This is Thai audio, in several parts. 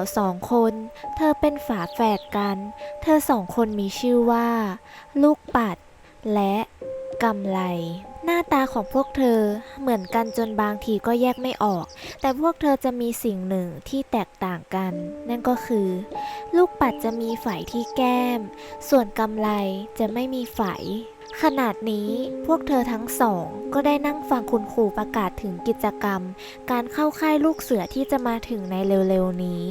สาวสองคน เธอเป็นฝาแฝดกัน เธอสองคนมีชื่อว่า ลูกปัด และกำไลหน้าตาของพวกเธอเหมือนกันจนบางทีก็แยกไม่ออก แต่พวกเธอจะมีสิ่งหนึ่งที่แตกต่างกัน นั่นก็คือ ลูกปัดจะมีไฝที่แก้ม ส่วนกำไลจะไม่มีไฝ ขนาดนี้พวกเธอทั้งสองก็ได้นั่งฟังคุณครูประกาศถึงกิจกรรม การเข้าค่ายลูกเสือที่จะมาถึงในเร็วๆนี้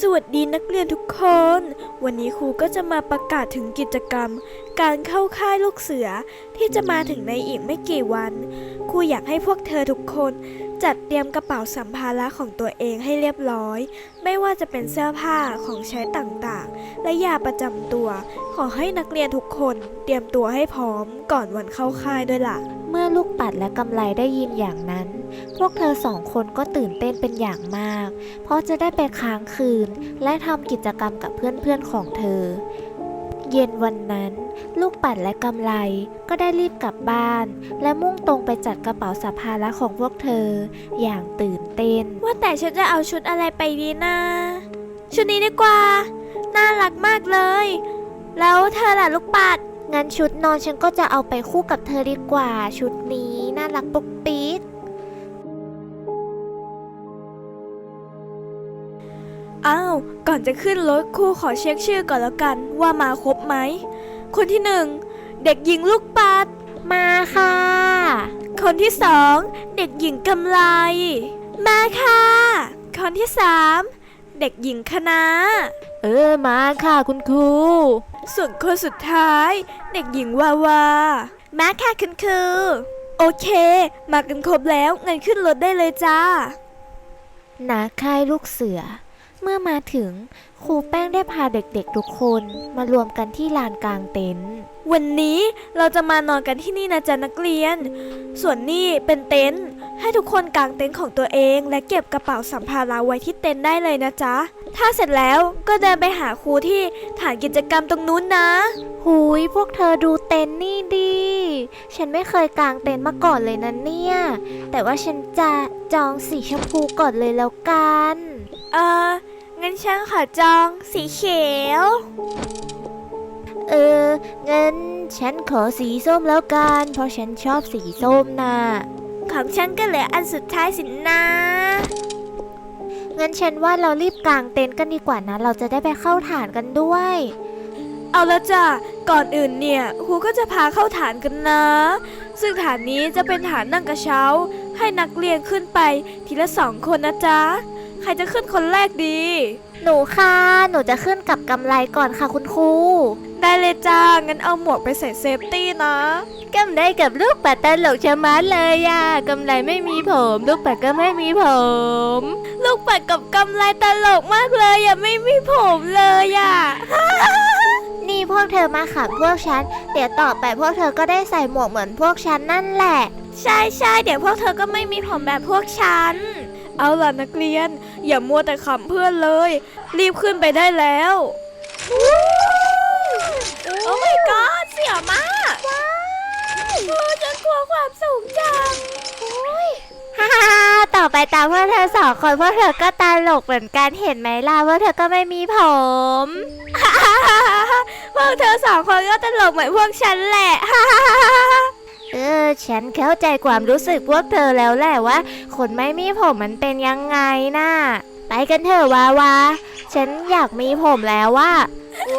สวัสดีนักเรียนทุกคน วันนี้ครูก็จะมาประกาศถึงกิจกรรม การเข้าค่ายลูกเสือที่จะมาถึงในอีกไม่กี่วัน ครูอยากให้พวกเธอทุกคนจัดเตรียมกระเป๋าสัมภาระของตัวเองให้เรียบร้อย ไม่ว่าจะเป็นเสื้อผ้าของใช้ต่างๆ และยาประจำตัว ขอให้นักเรียนทุกคน เตรียมตัวให้พร้อมก่อนวันเข้าค่ายด้วยล่ะ เมื่อลูกปัดและกำไลได้ยินอย่างนั้น พวกเธอสองคนก็ตื่นเต้นเป็นอย่างมาก เพราะจะได้ไปค้างคืน และทำกิจกรรมกับเพื่อนๆของเธอ เย็นวันนั้น ลูกปัดและกำไลก็ได้รีบกลับบ้าน และมุ่งตรงไปจัดกระเป๋าสัมภาระของพวกเธอ อย่างตื่นเต้น ว่าแต่ฉันจะเอาชุดอะไรไปดีนะ ชุดนี้ดีกว่า น่ารักมากเลย แล้วเธอล่ะลูกปัด งั้นชุดนอนฉันก็จะเอาไปคู่กับเธอดีกว่า ชุดนี้น่ารักปุ๊กปิ๊กอ้าว ก่อนจะขึ้นรถครูขอเช็คชื่อก่อนแล้วกัน ว่ามาครบไหม คนที่หนึ่งเด็กหญิงลูกปัด มาค่ะ คนที่สองเด็กหญิงกำไล มาค่ะ คนที่สามเด็กหญิงคณะ เออมาค่ะคุณครู ส่วนคนสุดท้าย เด็กหญิงวาวา มาค่ะคุณครูโอเค มากันครบแล้วเงินขึ้นรถได้เลยจ้าณค่ายลูกเสือ เมื่อมาถึง ครูแป้งได้พาเด็กๆทุกคนมารวมกันที่ลานกลางเต็นท์วันนี้เราจะมานอนกันที่นี่นะจ๊ะนักเรียน ส่วนนี่เป็นเต็นท์ให้ทุกคนกางเต็นท์ของตัวเอง และเก็บกระเป๋าสัมภาระไว้ที่เต็นท์ได้เลยนะจ๊ะ ถ้าเสร็จแล้วก็เดินไปหาครูที่ฐานกิจกรรมตรงนู้นนะ หุยพวกเธอดูเต็นท์นี่ดี ฉันไม่เคยกางเต็นท์มาก่อนเลยนะเนี่ย แต่ว่าฉันจะจองสีชมพูก่อนเลยแล้วกัน เออ งั้นฉันขอจองสีเขียว เออ งั้นฉันขอสีส้มแล้วกัน เพราะฉันชอบสีส้มน่ะ ของฉันก็เหลืออันสุดท้ายสินนะงั้นฉันว่าเรารีบกางเต็นท์กันดีกว่านะ เราจะได้ไปเข้าฐานกันด้วย เอาละจ้ะ ก่อนอื่นเนี่ยครูก็จะพาเข้าฐานกันนะ ซึ่งฐานนี้จะเป็นฐานนั่งกระเช้า ให้นักเรียนขึ้นไปทีละสองคนนะจ๊ะ ใครจะขึ้นคนแรกดี หนูค่ะ หนูจะขึ้นกับกำไรก่อนค่ะคุณครู ได้เลยจ้า งั้นเอาหมวกไปใส่เซฟตี้นะ กำไรกับลูกปัดตลกชะมัดเลยอะกำไรไม่มีผม ลูกปัดก็ไม่มีผม ลูกปัดกับกำไรตลกมากเลยอะไม่มีผมเลยอะนี่พวกเธอมาขับพวกฉัน เดี๋ยวต่อไปพวกเธอก็ได้ใส่หมวกเหมือนพวกฉันนั่นแหละ ใช่ใช่เดี๋ยวพวกเธอก็ไม่มีผมแบบพวกฉัน เอาล่ะนักเรียน อย่ามัวแต่ขำเพื่อนเลย รีบขึ้นไปได้แล้วโอ้ my god เสียวมากโอ้ฉันกลัวความสูงจังฮ่าฮ่าฮ่าต่อไปตามพวกเธอสองคนพวกเธอก็ตลกเหมือนกันเห็นไหมล่ะว่าเธอก็ไม่มีผมพวกเธอสองคนก็ตลกเหมือนพวกฉันแหละเออ ฉันเข้าใจความรู้สึกพวกเธอแล้วแหละว่าคนไม่มีผมมันเป็นยังไงน่ะ ไปกันเถอะวาวา ฉันอยากมีผมแล้วว่าโอ้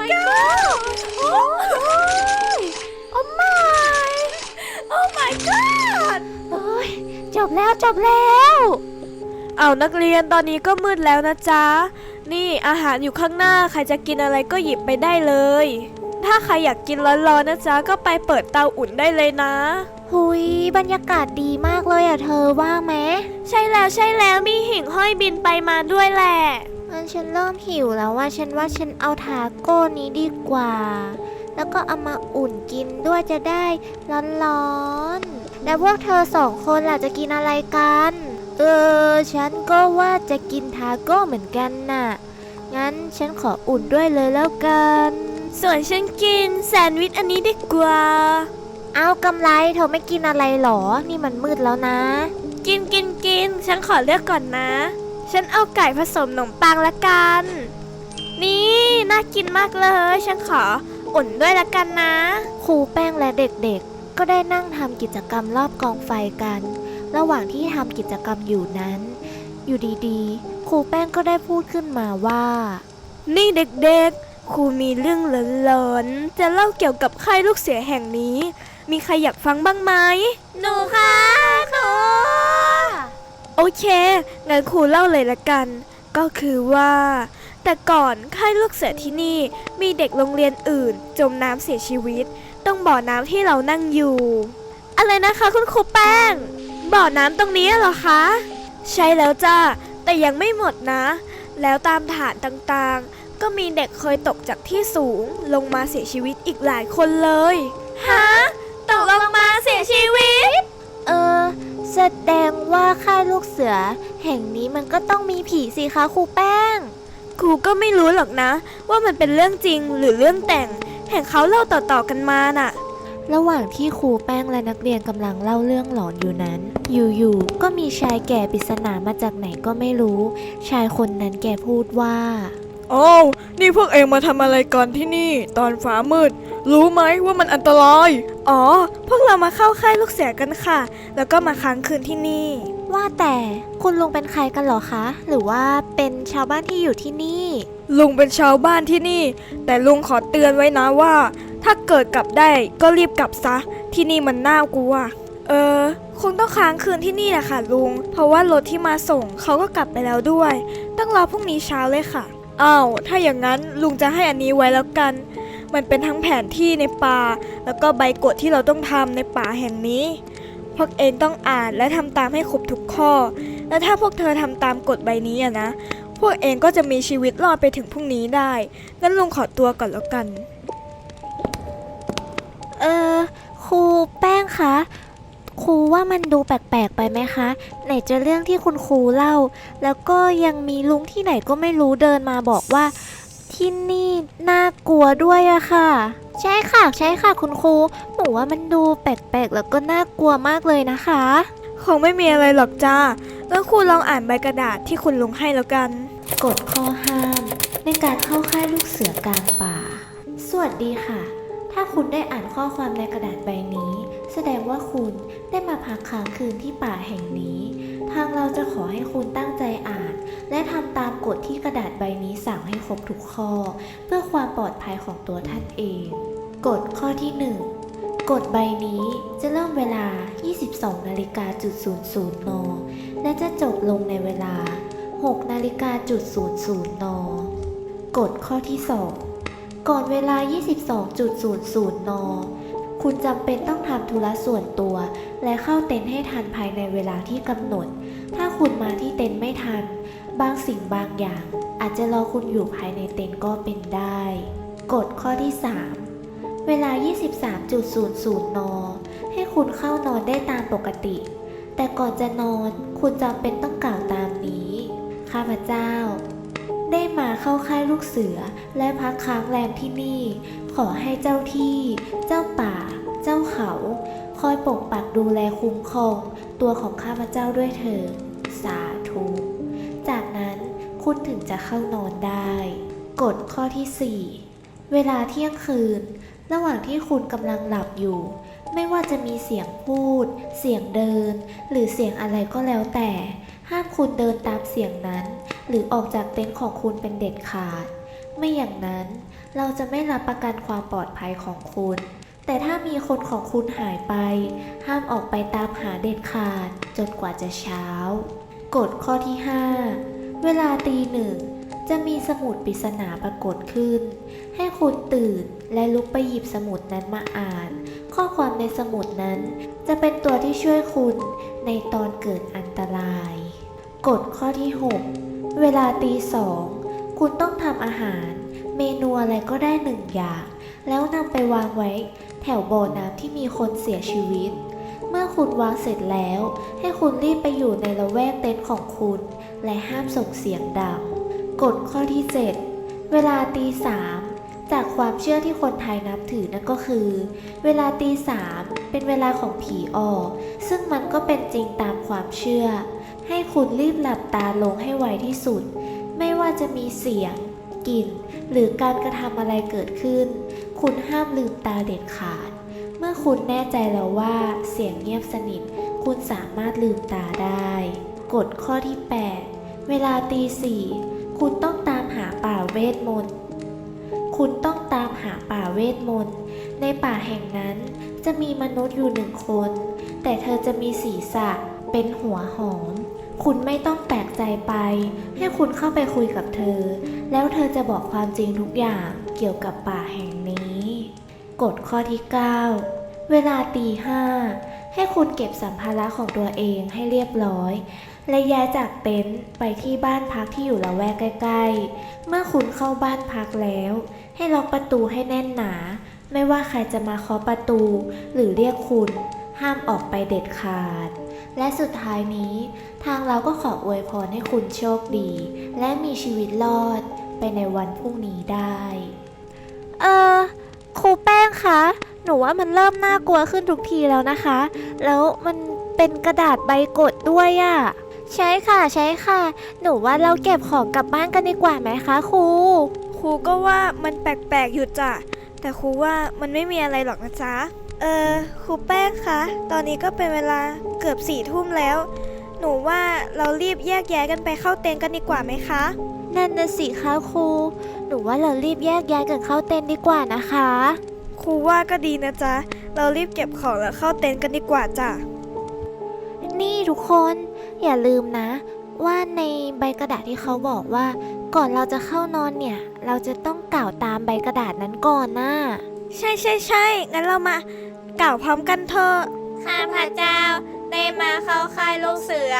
my god โอ้ยโอ้ไม่โอ้ my god โอ้ยจบแล้วจบแล้ว เอานักเรียนตอนนี้ก็มืดแล้วนะจ๊ะ นี่อาหารอยู่ข้างหน้าใครจะกินอะไรก็หยิบไปได้เลย ถ้าใครอยากกินร้อนๆนะจ๊ะ ก็ไปเปิดเตาอุ่นได้เลยนะ หุยบรรยากาศดีมากเลยอะเธอว่าไหมใช่แล้วใช่แล้วมีหิ่งห้อยบินไปมาด้วยแหละ งั้นฉันเริ่มหิวแล้วว่าฉันว่าฉันเอาทาโก้นี้ดีกว่า แล้วก็เอามาอุ่นกินด้วยจะได้ร้อนๆแล้วพวกเธอสองคนล่ะจะกินอะไรกัน เออ ฉันก็ว่าจะกินทาโก้เหมือนกันน่ะ งั้นฉันขออุ่นด้วยเลยแล้วกัน ส่วนฉันกินแซนด์วิชอันนี้ดีกว่า เอากำไรเธอไม่กินอะไรหรอ นี่มันมืดแล้วนะ กินกินกิน ฉันขอเลือกก่อนนะฉฉันเอาไก่ผสมขนมปังละกัน นี่น่ากินมากเลย ฉันขออุ่นด้วยละกันนะ ครูแป้งและเด็กๆ ก็ได้นั่งทำกิจกรรมรอบกองไฟกัน ระหว่างที่ทำกิจกรรมอยู่นั้น อยู่ดีๆ ครูแป้งก็ได้พูดขึ้นมาว่า นี่เด็กๆ ครูมีเรื่องหลอนๆ จะเล่าเกี่ยวกับค่ายลูกเสือแห่งนี้ มีใครอยากฟังบ้างไหม หนูค่ะหนูโอเคงั้นครูเล่าเลยละกัน ก็คือว่า แต่ก่อนค่ายลูกเสือที่นี่มีเด็กโรงเรียนอื่น จมน้ำเสียชีวิต ต้องบ่อน้ำที่เรานั่งอยู่ อะไรนะคะคุณครูแป้ง บ่อน้ำตรงนี้เหรอคะ ใช่แล้วจ้าแต่ยังไม่หมดนะ แล้วตามฐานต่างๆ ก็มีเด็กเคยตกจากที่สูงลงมาเสียชีวิตอีกหลายคนเลย ฮะ ตกลงมาเสียชีวิต เออ แสดงว่าค่ายลูกเสือ แห่งนี้มันก็ต้องมีผีสิคะครูแป้ง ครูก็ไม่รู้หรอกนะ ว่ามันเป็นเรื่องจริงหรือเรื่องแต่ง แห่งเขาเล่าต่อๆกันมาน่ะ ระหว่างที่ครูแป้งและนักเรียนกำลังเล่าเรื่องหลอนอยู่นั้น อยู่ๆ ก็มีชายแก่ปริศนามาจากไหนก็ไม่รู้ ชายคนนั้นแกพูดว่า โอ้วนี่พวกเองมาทำอะไรกันที่นี่ ตอนฟ้ามืด รู้ไหมว่ามันอันตราย อ๋อ พวกเรามาเข้าค่ายลูกเสือกันค่ะ แล้วก็มาค้างคืนที่นี่ ว่าแต่คุณลุงเป็นใครกันเหรอคะ หรือว่าเป็นชาวบ้านที่อยู่ที่นี่ ลุงเป็นชาวบ้านที่นี่ แต่ลุงขอเตือนไว้นะว่า ถ้าเกิดกลับได้ก็รีบกลับซะ ที่นี่มันน่ากลัว เออคงต้องค้างคืนที่นี่แหละค่ะลุง เพราะว่ารถที่มาส่งเขาก็กลับไปแล้วด้วย ต้องรอพรุ่งนี้เช้าเลยค่ะ อ้าว ถ้าอย่างนั้นลุงจะให้อันนี้ไว้แล้วกัน มันเป็นทั้งแผนที่ในป่า แล้วก็ใบกฎที่เราต้องทำในป่าแห่งนี้ พวกเองต้องอ่านและทำตามให้ครบทุกข้อ และถ้าพวกเธอทำตามกฎใบนี้อะนะ พวกเองก็จะมีชีวิตรอดไปถึงพรุ่งนี้ได้ งั้นลุงขอตัวก่อนแล้วกัน เออครูแป้งคะ ครูว่ามันดูแปลกๆไปไหมคะ ไหนจะเรื่องที่คุณครูเล่า แล้วก็ยังมีลุงที่ไหนก็ไม่รู้เดินมาบอกว่า ที่นี่น่ากลัวด้วยอะค่ะ ใช่ค่ะ ใช่ค่ะ คุณครูหนูว่ามันดูแปลกๆแล้วก็น่ากลัวมากเลยนะคะ คงไม่มีอะไรหรอกจ้างั้นครูลองอ่านใบกระดาษที่คุณลุงให้แล้วกัน กฎข้อห้ามในการเข้าค่ายลูกเสือกลางป่า สวัสดีค่ะ ถ้าคุณได้อ่านข้อความในกระดาษใบนี้ แสดงว่าคุณได้มาพักค้างคืนที่ป่าแห่งนี้ ทางเราจะขอให้คุณตั้งใจอ่าน และทำตามกฎที่กระดาษใบนี้สั่งให้ครบทุกข้อ เพื่อความปลอดภัยของตัวท่านเอง กฎข้อที่ 1 กฎใบนี้จะเริ่มเวลา 22นาฬิกาจุด00นและจะจบลงในเวลา 6นาฬิกาจุด00นกฎข้อที่ 2 ก่อนเวลา 22.00น คุณจำเป็นต้องทำธุระส่วนตัว และเข้าเต็นท์ให้ทันภายในเวลาที่กำหนด ถ้าคุณมาที่เต็นท์ไม่ทัน บางสิ่งบางอย่าง อาจจะรอคุณอยู่ภายในเต็นท์ก็เป็นได้กฎข้อที่ 3 เวลา 23.00 น ให้คุณเข้านอนได้ตามปกติ แต่ก่อนจะนอนคุณจำเป็นต้องกล่าวตามนี้ ข้าพเจ้า ได้มาเข้าค่ายลูกเสือและพักค้างแรมที่นี่ ขอให้เจ้าที่ เจ้าป่า เจ้าเขาคอยปกปักดูแลคุ้มครองตัวของข้าพเจ้าด้วยเถิดสาธุ จากนั้นคุณถึงจะเข้านอนได้ กฎข้อที่ 4 เวลาเที่ยงคืน ระหว่างที่คุณกำลังหลับอยู่ ไม่ว่าจะมีเสียงพูด เสียงเดิน หรือเสียงอะไรก็แล้วแต่ ห้ามคุณเดินตามเสียงนั้น หรือออกจากเต็นท์ของคุณเป็นเด็ดขาด ไม่อย่างนั้นเราจะไม่รับประกันความปลอดภัยของคุณ แต่ถ้ามีคนของคุณหายไป ห้ามออกไปตามหาเด็ดขาดจนกว่าจะเช้ากฎข้อที่ 5 เวลาตีหนึ่งจะมีสมุดปริศนาปรากฏขึ้น ให้คุณตื่นและลุกไปหยิบสมุดนั้นมาอ่าน ข้อความในสมุดนั้น จะเป็นตัวที่ช่วยคุณในตอนเกิดอันตรายกฎข้อที่ 6 เวลาตีสองคุณต้องทำอาหาร เมนูอะไรก็ได้หนึ่งอย่าง แล้วนำไปวางไว้ แถวบ่อน้ำที่มีคนเสียชีวิต เมื่อคุณวางเสร็จแล้ว ให้คุณรีบไปอยู่ในละแวกเต็นท์ของคุณ และห้ามส่งเสียงดังกฎข้อที่ 7 เวลาตีสามจากความเชื่อที่คนไทยนับถือนั่นก็คือ เวลาตีสามเป็นเวลาของผีออก ซึ่งมันก็เป็นจริงตามความเชื่อ ให้คุณรีบหลับตาลงให้ไวที่สุด ไม่ว่าจะมีเสียง กลิ่น หรือการกระทำอะไรเกิดขึ้น คุณห้ามลืมตาเด็ดขาด เมื่อคุณแน่ใจแล้วว่าเสียงเงียบสนิท คุณสามารถลืมตาได้ กฎข้อที่ 8 เวลาตีสี่คุณต้องตามหาป่าเวทมนต์ คุณต้องตามหาป่าเวทมนต์ ในป่าแห่งนั้นจะมีมนุษย์อยู่หนึ่งคน แต่เธอจะมีศีรษะเป็นหัวหอม คุณไม่ต้องแปลกใจไป ให้คุณเข้าไปคุยกับเธอ แล้วเธอจะบอกความจริงทุกอย่างเกี่ยวกับป่าแห่งนี้ กฎข้อที่ 9 เวลาตีห้าให้คุณเก็บสัมภาระของตัวเองให้เรียบร้อย และย้ายจากเต็นท์ไปที่บ้านพักที่อยู่ละแวกใกล้ ๆ เมื่อคุณเข้าบ้านพักแล้ว ให้ล็อกประตูให้แน่นหนา ไม่ว่าใครจะมาเคาะประตู หรือเรียกคุณห้ามออกไปเด็ดขาด และสุดท้ายนี้ ทางเราก็ขออวยพรให้คุณโชคดี และมีชีวิตรอดไปในวันพรุ่งนี้ได้ เออ ครูแป้งคะ หนูว่ามันเริ่มน่ากลัวขึ้นทุกทีแล้วนะคะ แล้วมันเป็นกระดาษใบกดด้วยอะ่ะ ใช่ค่ะใช่ค่ะ หนูว่าเราเก็บของกลับบ้านกันดีกว่าไหมคะครู ครูก็ว่ามันแปลกๆอยู่จ้ะ แต่ครูว่ามันไม่มีอะไรหรอกนะจ๊ะ เออครูแป้งคะ ตอนนี้ก็เป็นเวลาเกือบสี่ทุ่มแล้ว หนูว่าเรารีบแยกย้ายกันไปเข้าเต็นท์กันดีกว่าไหมคะ นั่นน่ะสิคะครูห นูว่าเรารีบแยกย้ายกันเข้าเต็นท์ดีกว่านะคะ ครูว่าก็ดีนะจ๊ะ เรารีบเก็บของแล้วเข้าเต็นท์กันดีกว่าจ้ะ นี่ทุกคนอย่าลืมนะ ว่าในใบกระดาษที่เขาบอกว่า ก่อนเราจะเข้านอนเนี่ย เราจะต้องกล่าวตามใบกระดาษนั้นก่อนนะใช่ใช่ใช่งั้นเรามากล่าวพร้อมกันเถอะ ข้าพเจ้าได้มาเข้าค่ายลูกเสือ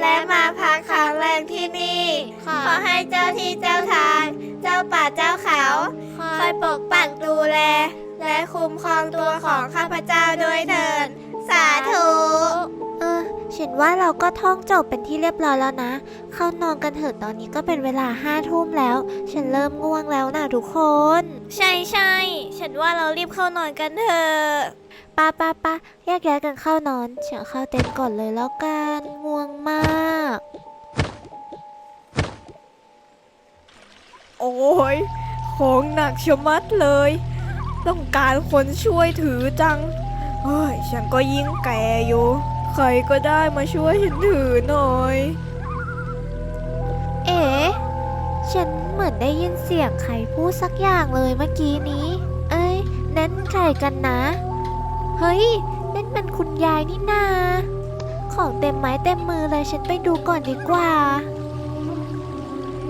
และมาพักค้างแรมที่นี่ ขอให้เจ้าที่เจ้าทาง เจ้าป่าเจ้าเขาคอยปกปักดูแล และคุ้มครองตัวของข้าพเจ้าด้วยเถิด สาธุ เออฉันว่าเราก็ท่องจบเป็นที่เรียบร้อยแล้วนะ เข้านอนกันเถอะตอนนี้ก็เป็นเวลาห้าทุ่มแล้ว ฉันเริ่มง่วงแล้วนะทุกคน ใช่ใช่ ฉันว่าเรารีบเข้านอนกันเถอะ ป้าป้าป้าแยกย้ายกันเข้านอนฉันเข้าเต็นท์ก่อนเลยแล้วกันง่วงมาก โอ้ยของหนักชะมัดเลย ต้องการคนช่วยถือจังเฮ้ยฉันก็ยิ่งแก่อยู่ ใครก็ได้มาช่วยฉันถือหน่อย เอ๋ฉันเหมือนได้ยินเสียงใครพูดสักอย่างเลยเมื่อกี้นี้ เอ้ย นั่นใครกันนะ เฮ้ยนั่นมันคุณยายนี่นา ของเต็มไม้เต็มมือเลยฉันไปดูก่อนดีกว่า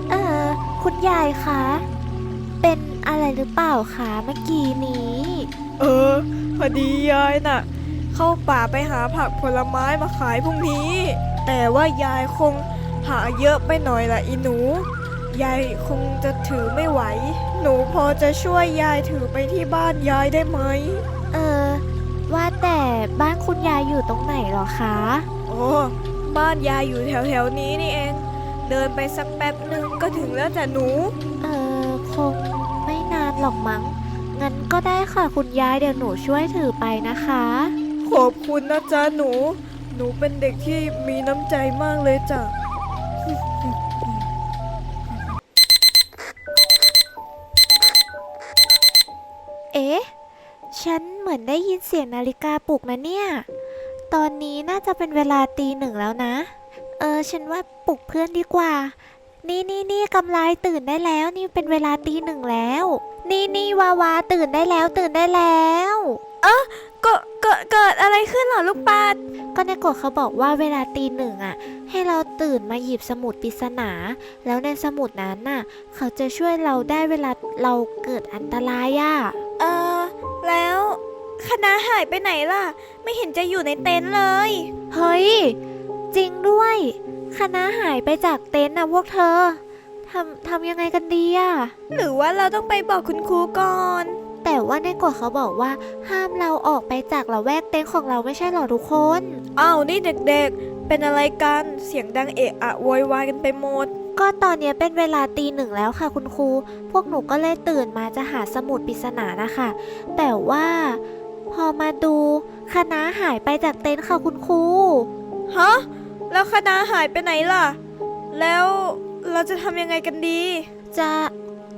เออ คุณยายคะ เป็นอะไรหรือเปล่าคะเมื่อกี้นี้ เออ พอดียายน่ะ เข้าป่าไปหาผักผลไม้มาขายพรุ่งนี้ แต่ว่ายายคงหาเยอะไปหน่อยละอีหนู ยายคงจะถือไม่ไหว หนูพอจะช่วยยายถือไปที่บ้านยายได้ไหม แต่บ้านคุณยายอยู่ตรงไหนเหรอคะ โอ้บ้านยายอยู่แถวแถวๆนี้นี่เอง เดินไปสักแป๊บหนึ่งก็ถึงแล้วจ้ะหนู เออคงไม่นานหรอกมั้ง งั้นก็ได้ค่ะคุณยายเดี๋ยวหนูช่วยถือไปนะคะ ขอบคุณนะจ๊ะหนู หนูเป็นเด็กที่มีน้ำใจมากเลยจ้ะเอ๊ะ ฉัน เหมือนได้ยินเสียงนาฬิกาปลุกนะเนี่ย ตอนนี้น่าจะเป็นเวลาตีหนึ่งแล้วนะ เออ ฉันว่าปลุกเพื่อนดีกว่า นี่นี่นี่กำไลตื่นได้แล้ว นี่เป็นเวลาตีหนึ่งแล้ว นี่นี่วาวาตื่นได้แล้วตื่นได้แล้วก็เกิดเกิดอะไรขึ้นเหรอลูกปัด ก็ในกฎเขาบอกว่าเวลาตีหนึ่งอะ ให้เราตื่นมาหยิบสมุดปริศนา แล้วในสมุดนั้นน่ะ เขาจะช่วยเราได้เวลาเราเกิดอันตรายอะ เออ แล้ว คณะหายไปไหนล่ะ ไม่เห็นจะอยู่ในเต็นท์เลย เฮ้ย จริงด้วย คณะหายไปจากเต็นท์นะพวกเธอทำทำยังไงกันดีอะหรือว่าเราต้องไปบอกคุณครูก่อน แต่ว่าในกฎเขาบอกว่า ห้ามเราออกไปจากละแวกเต็นท์ของเราไม่ใช่หรอทุกคนอ้าวนี่เด็กๆ เป็นอะไรกันเสียงดังเอะอะโวยวายกันไปหมดก็ตอนเนี้ยเป็นเวลาตีหนึ่งแล้วค่ะคุณครู พวกหนูก็เลยตื่นมาจะหาสมุดปริศนานะคะ แต่ว่า พอมาดูคณะหายไปจากเต็นท์ค่ะคุณครูฮะแล้วคณะหายไปไหนล่ะ แล้วเราจะทำยังไงกันดี จะ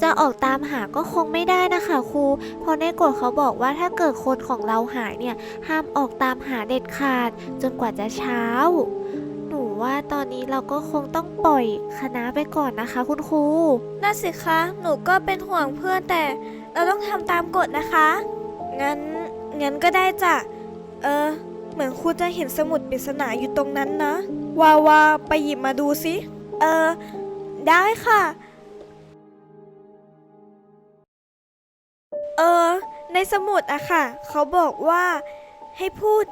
จะออกตามหาก็คงไม่ได้นะคะครู เพราะในกฎเขาบอกว่าถ้าเกิดคนของเราหายเนี่ย ห้ามออกตามหาเด็ดขาด จนกว่าจะเช้า หนูว่าตอนนี้เราก็คงต้องปล่อยคณะไปก่อนนะคะ คุณครูน่าสิคะ หนูก็เป็นห่วงเพื่อนแต่เราต้องทำตามกฎนะคะ งั้น งั้นก็ได้จ้ะ เออ เหมือนครูจะเห็นสมุดปริศนาอยู่ตรงนั้นนะ วาวาไปหยิบมาดูสิ เออ ได้ค่ะ เออ ในสมุดอะค่ะ เขาบอกว่าให้พูด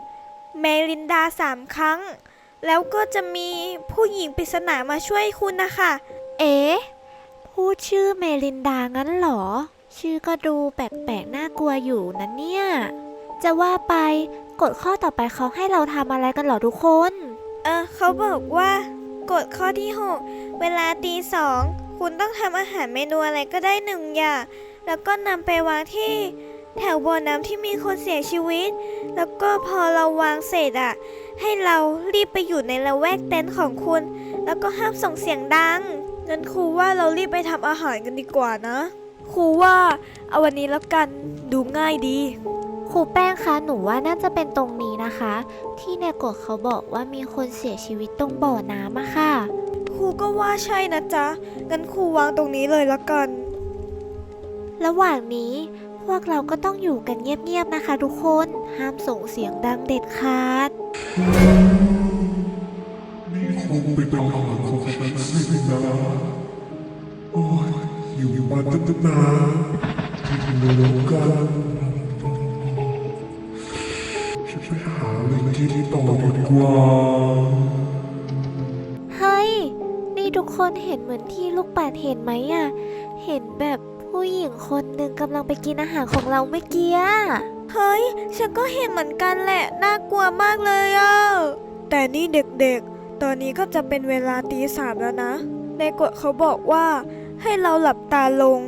เมลินดาสามครั้ง แล้วก็จะมีผู้หญิงปริศนามาช่วยคุณนะคะ เอ๊ะพูดชื่อเมลินดางั้นเหรอ ชื่อก็ดูแปลกๆน่ากลัวอยู่นะเนี่ย จะว่าไปกฎข้อต่อไปเขาให้เราทำอะไรกันเหรอทุกคน เออเขาบอกว่ากฎข้อที่ 6 เวลาตีสองคุณต้องทำอาหารเมนูอะไรก็ได้หนึ่งอย่าง แล้วก็นำไปวางที่แถวบ่อน้ำที่มีคนเสียชีวิต แล้วก็พอเราวางเสร็จอะให้เรารีบไปอยู่ในละแวกเต็นท์ของคุณ แล้วก็ห้ามส่งเสียงดังงั้นครูว่าเรารีบไปทำอาหารกันดีกว่านะ ครูว่าเอาวันนี้แล้วกันดูง่ายดีค รูแป้งคะหนูว่าน่าจะเป็นตรงนี้นะคะ ที่ในกฎเขาบอกว่ามีคนเสียชีวิตตรงบ่อน้ำอะค่ะ ครูก็ว่าใช่นะจ๊ะ งั้นครูวางตรงนี้เลยละกัน ระหว่างนี้พวกเราก็ต้องอยู่กันเงียบๆนะคะทุกคน ห้ามส่งเสียงดังเด็ดขาด นี่คงเป็นอาหารของฉันสินะโอ้ยอยู่มาตั้งนานที่ทำงานกันฉันาอะไรกินต่อดีกว่า เฮ้ย นี่ทุกคนเห็นเหมือนที่ลูกปัดเห็นไหมอะเห็นแบบผู้หญิงคนหนึ่งกำลังไปกินอาหารของเราเมื่อกี้อะเฮ้ย ฉันก็เห็นเหมือนกันแหละ น่ากลัวมากเลยอะ แต่นี่เด็กๆ ตอนนี้ก็จะเป็นเวลาตีสามแล้วนะ ในกฎเขาบอกว่า ให้เราหลับตาลง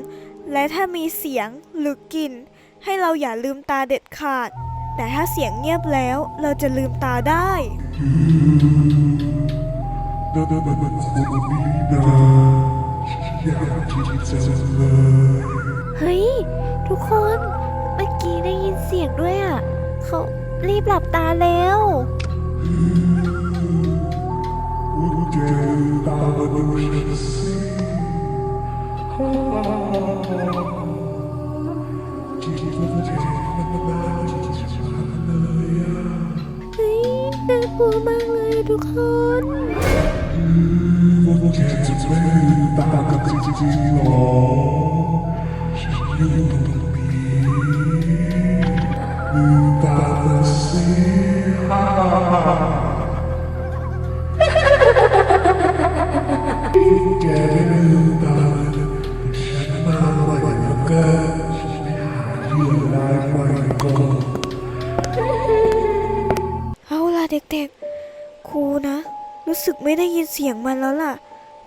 และถ้ามีเสียงหรือกลิ่น ให้เราอย่าลืมตาเด็ดขาด แต่ถ้าเสียงเงียบแล้วเราจะลืมตาได้นั่นมันมันคนนี้นะอยากกินจังเลยเฮ้ย ทุกคนเมื่อกี้ได้ยินเสียงด้วยอะเขารีบหลับตาแล้ววุ้ น่ากลัวมากเลยทุกคนวุ้นแกจะไม่ลืมตากับจริงๆหรอ ไม่ได้ยินเสียงมันแล้วล่ะ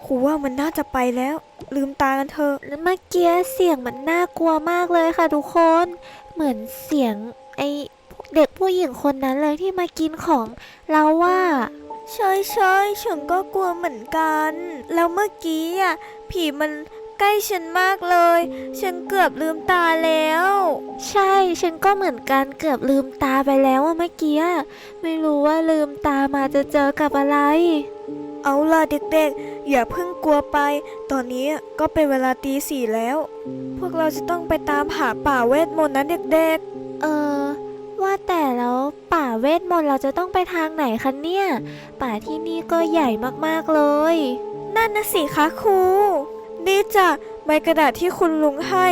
ครูว่ามันน่าจะไปแล้ว ลืมตากันเถอะแล้วเมื่อกี้เสียงมันน่ากลัวมากเลยค่ะทุกคน เหมือนเสียงไอเด็กผู้หญิงคนนั้นเลยที่มากินของเราว่าใช่ใช่ฉันก็กลัวเหมือนกัน แล้วเมื่อกี้อะผีมันใกล้ฉันมากเลย ฉันเกือบลืมตาแล้ว ใช่ฉันก็เหมือนกันเกือบลืมตาไปแล้วอะเมื่อกี้ ไม่รู้ว่าลืมตามาจะเจอกับอะไร เอาล่ะเด็กๆ อย่าเพิ่งกลัวไป ตอนนี้ก็เป็นเวลาตีสี่แล้ว พวกเราจะต้องไปตามหาป่าเวทมนต์นะเด็กเออ ว่าแต่แล้วป่าเวทมนต์เราจะต้องไปทางไหนคะเนี่ย ป่าที่นี่ก็ใหญ่มากๆเลย นั่นนะสิคะครูๆนี่จ้ะใบกระดาษที่คุณลุงให้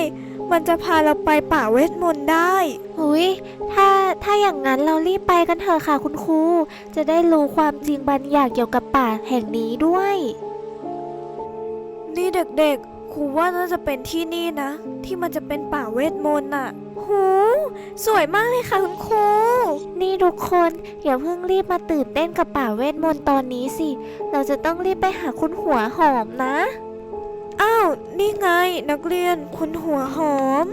มันจะพาเราไปป่าเวทมนต์ได้หุยถ้าถ้าอย่างนั้นเรารีบไปกันเถอะค่ะคุณครู จะได้รู้ความจริงบางอย่างเกี่ยวกับป่าแห่งนี้ด้วย นี่เด็กๆ ครูว่าน่าจะเป็นที่นี่นะ ที่มันจะเป็นป่าเวทมนต์น่ะโหสวยมากเลยค่ะคุณครู นี่ทุกคนอย่าเพิ่งรีบมาตื่นเต้นกับป่าเวทมนต์ตอนนี้สิ เราจะต้องรีบไปหาคุณหัวหอมนะ อ้าว นี่ไงนักเรียนคุณหัวหอม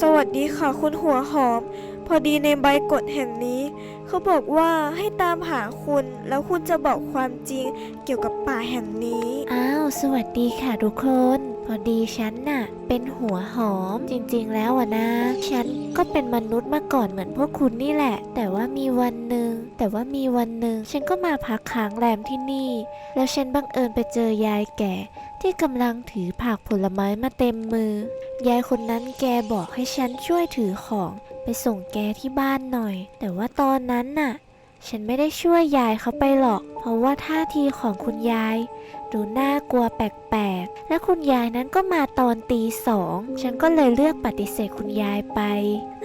สวัสดีค่ะคุณหัวหอม พอดีในใบกฎแห่งนี้ เขาบอกว่าให้ตามหาคุณ แล้วคุณจะบอกความจริงเกี่ยวกับป่าแห่งนี้ อ้าว สวัสดีค่ะทุกคน พอดีฉันน่ะ เป็นหัวหอมจริงๆแล้วอะนะ ฉันก็เป็นมนุษย์มาก่อนเหมือนพวกคุณนี่แหละ แต่ว่ามีวันหนึ่งแต่ว่ามีวันหนึ่งฉันก็มาพักค้างแรมที่นี่ แล้วฉันบังเอิญไปเจอยายแก่ ที่กำลังถือผักผลไม้มาเต็มมือ ยายคนนั้นแกบอกให้ฉันช่วยถือของไปส่งแกที่บ้านหน่อย แต่ว่าตอนนั้นน่ะ ฉันไม่ได้ช่วยยายเขาไปหรอก เพราะว่าท่าทีของคุณยาย ดูน่ากลัวแปลกๆ และคุณยายนั้นก็มาตอนตีสอง ฉันก็เลยเลือกปฏิเสธคุณยายไป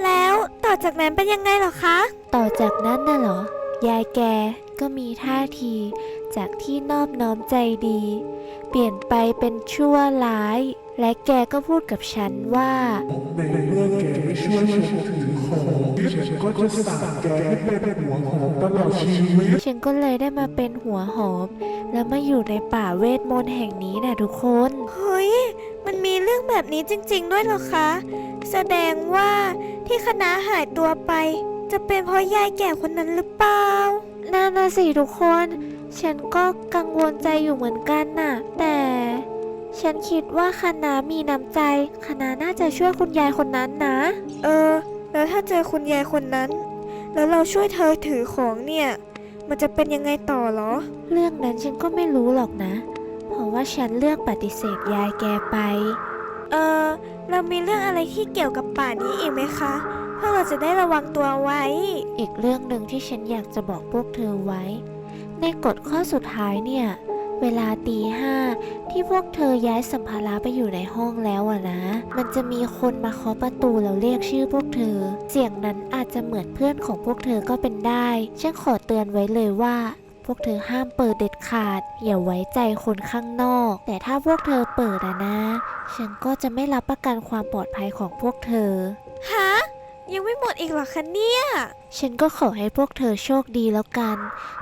แล้วต่อจากนั้นเป็นยังไงเหรอคะ ต่อจากนั้นน่ะเหรอ ยายแกก็มีท่าทีจากที่นอบน้อมใจดี เปลี่ยนไปเป็นชั่วร้าย และแกก็พูดกับฉันว่าในเมื่อแกไม่ช่วยฉันถือของฉันก็จะสั่งแกให้เป็นหัวหอมตลอดชีวิตฉันก็เลยได้มาเป็นหัวหอม แล้วมาอยู่ในป่าเวทมนต์แห่งนี้นะทุกคนเฮ้ยมันมีเรื่องแบบนี้จริง ๆ ด้วยเหรอคะ แสดงว่าที่คณะหายตัวไป จะเป็นเพราะยายแก่คนนั้นหรือเปล่านั่นนะสิทุกคน ฉันก็กังวลใจอยู่เหมือนกันน่ะ แต่ฉันคิดว่าคณะมีน้ำใจ คณะน่าจะช่วยคุณยายคนนั้นนะ เออ แล้วถ้าเจอคุณยายคนนั้น แล้วเราช่วยเธอถือของเนี่ย มันจะเป็นยังไงต่อเหรอ เรื่องนั้นฉันก็ไม่รู้หรอกนะ เพราะว่าฉันเลือกปฏิเสธยายแกไป เออ เรามีเรื่องอะไรที่เกี่ยวกับป่านี้อีกไหมคะ เพื่อเราจะได้ระวังตัวไว้ อีกเรื่องหนึ่งที่ฉันอยากจะบอกพวกเธอไว้ ในกฎข้อสุดท้ายเนี่ย เวลาตีห้าที่พวกเธอย้ายสัมภาระไปอยู่ในห้องแล้วอะนะ มันจะมีคนมาเคาะประตูแล้วเรียกชื่อพวกเธอ เสียงนั้นอาจจะเหมือนเพื่อนของพวกเธอก็เป็นได้ ฉันขอเตือนไว้เลยว่าพวกเธอห้ามเปิดเด็ดขาด อย่าไว้ใจคนข้างนอก แต่ถ้าพวกเธอเปิดอะนะ ฉันก็จะไม่รับประกันความปลอดภัยของพวกเธอ ฮะ ยังไม่หมดอีกเหรอคะเนี่ย ฉันก็ขอให้พวกเธอโชคดีแล้วกัน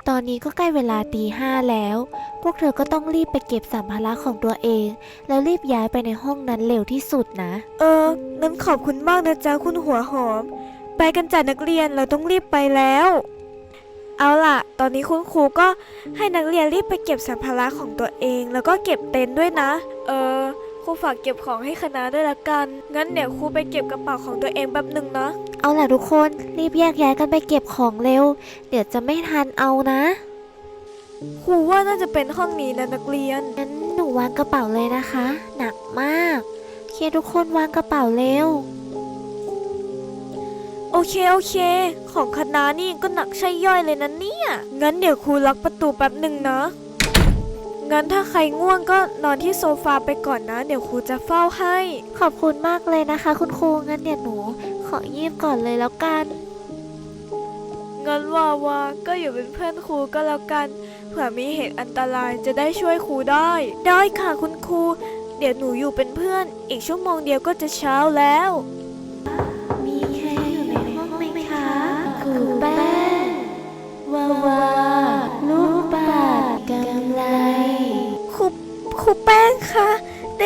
ตอนนี้ก็ใกล้เวลาตีห้าแล้ว พวกเธอก็ต้องรีบไปเก็บสัมภาระของตัวเอง แล้วรีบย้ายไปในห้องนั้นเร็วที่สุดนะ เออ งั้นขอบคุณมากนะจ๊ะคุณหัวหอม ไปกันจ้ะนักเรียนเราต้องรีบไปแล้ว เอาล่ะ ตอนนี้คุณครูก็ให้นักเรียนรีบไปเก็บสัมภาระของตัวเอง แล้วก็เก็บเต็นท์ด้วยนะ เออค รูฝากเก็บของให้คณะด้วยละกัน งั้นเดี๋ยวครูไปเก็บกระเป๋าของตัวเองแป๊บหนึ่งนะ เอาล่ะทุกคนรีบแยกย้ายกันไปเก็บของเร็ว เดี๋ยวจะไม่ทันเอานะ ครูว่าน่าจะเป็นห้องนี้นะนักเรียน งั้นหนูวางกระเป๋าเลยนะคะ หนักมากโอเคทุกคนวางกระเป๋าเร็ว โอเคโอเค ของคณะนี่ก็หนักใช่ย่อยเลยนะเนี่ย งั้นเดี๋ยวครูล็อกประตูแป๊บหนึ่งนะ งั้นถ้าใครง่วงก็นอนที่โซฟาไปก่อนนะ เดี๋ยวครูจะเฝ้าให้ ขอบคุณมากเลยนะคะ คุณครูงั้นเดี๋ยวหนู ขอยีบก่อนเลยแล้วกันงั้นวาวาก็อยู่เป็นเพื่อนครูก็แล้วกัน เผื่อมีเหตุอันตรายจะได้ช่วยครูได้ ได้ค่ะคุณครู เดี๋ยวหนูอยู่เป็นเพื่อน อีกชั่วโมงเดียวก็จะเช้าแล้ว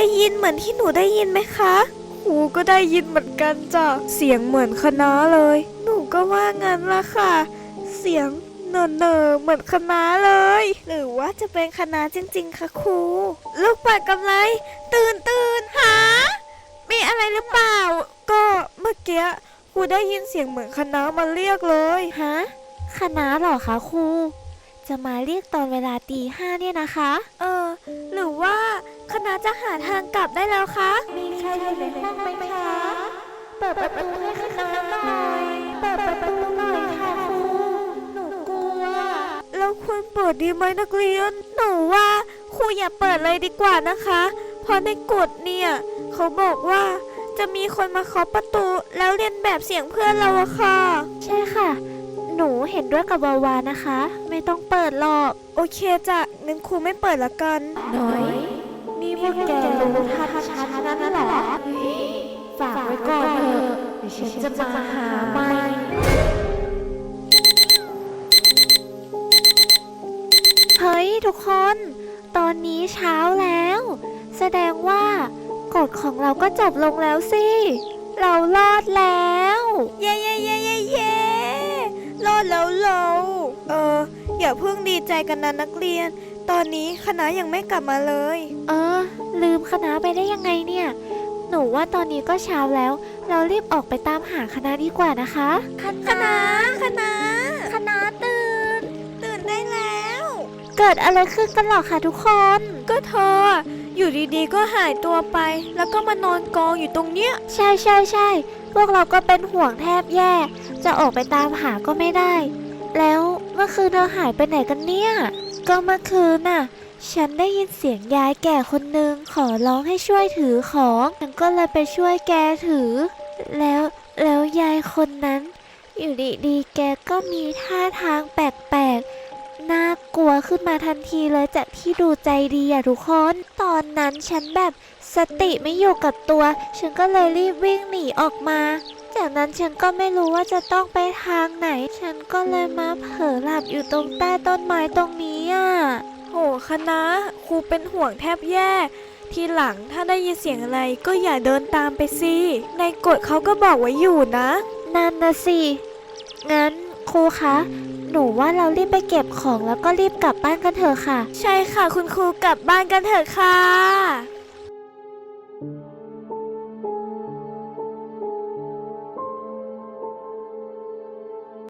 ได้ยินเหมือนที่หนูได้ยินไหมคะครูก็ได้ยินเหมือนกันจ้ะ เสียงเหมือนคณะเลย หนูก็ว่างั้นละค่ะ เสียงเนอเนอเหมือนคณะเลย หรือว่าจะเป็นคณะจริง ๆคะครู ลูกปัดกำไร ตื่นตื่นหา มีอะไรหรือเปล่า ก็เมื่อกี้ครูได้ยินเสียงเหมือนคณะมาเรียกเลย ฮะ คณะหรอคะครู จะมาเรียกตอนเวลาตีห้าเนี่ยนะคะ เออ หรือว่า คณะจะหาทางกลับได้แล้วคะ มีใครอยู่ในห้องไหมคะ เปิดประตูให้คณะหน่อย เปิดประตูหน่อยค่ะครูหนูกลัว เราควรเปิดดีไหมนักเรียน หนูว่าครูอย่าเปิดเลยดีกว่านะคะ เพราะในกฎเนี่ย เขาบอกว่าจะมีคนมาเคาะประตูแล้วเรียนแบบเสียงเพื่อนเราอะค่ะ ใช่ค่ะ หนูเห็นด้วยกับวาวานะคะ ไม่ต้องเปิดหรอก โอเคจ้ะงั้นครูไม่เปิดละกัน น้อยว นี่พวกแกรู้ทันฉันนั้นเหรอฝากไว้ก่อนเถอะเดี๋ยวฉันจะมาหาใหม่เฮ้ยทุกคน ตอนนี้เช้าแล้ว แสดงว่ากฎของเราก็จบลงแล้วสิ เรารอดแล้ว เย้เย้เย้เย้เย้รอดแล้วเรา เอออย่าเพิ่งดีใจกันนะนักเรียน ตอนนี้คณะยังไม่กลับมาเลย เออ ลืมคณะไปได้ยังไงเนี่ย หนูว่าตอนนี้ก็เช้าแล้ว เรารีบออกไปตามหาคณะดีกว่านะคะคณะคณะคณะตื่น ตื่นได้แล้ว เกิดอะไรขึ้นกันหรอคะทุกคน ก็เธออะอยู่ดีๆก็หายตัวไป แล้วก็มานอนกองอยู่ตรงเนี้ย ใช่ใช่ใช่พวกเราก็เป็นห่วงแทบแย่ จะออกไปตามหาก็ไม่ได้ แล้วเมื่อคืนเธอหายไปไหนกันเนี่ย ก็เมื่อคืนน่ะ ฉันได้ยินเสียงยายแก่คนหนึ่งขอร้องให้ช่วยถือของ ฉันก็เลยไปช่วยแกถือ แล้วแล้วยายคนนั้น อยู่ดีๆแกก็มีท่าทางแปลกๆ น่ากลัวขึ้นมาทันทีเลยจากที่ดูใจดีอะทุกคน ตอนนั้นฉันแบบสติไม่อยู่กับตัว ฉันก็เลยรีบวิ่งหนีออกมา จากนั้นฉันก็ไม่รู้ว่าจะต้องไปทางไหน ฉันก็เลยมาเผลอหลับอยู่ตรงใต้ต้นไม้ตรงนี้อะโหคณะครูเป็นห่วงแทบแย่ ทีหลังถ้าได้ยินเสียงอะไรก็อย่าเดินตามไปสิ ในกฎเขาก็บอกไว้อยู่นะ นั่นนะสิ งั้นครูคะ หนูว่าเรารีบไปเก็บของแล้วก็รีบกลับบ้านกันเถอะค่ะ ใช่ค่ะคุณครูกลับบ้านกันเถอะค่ะ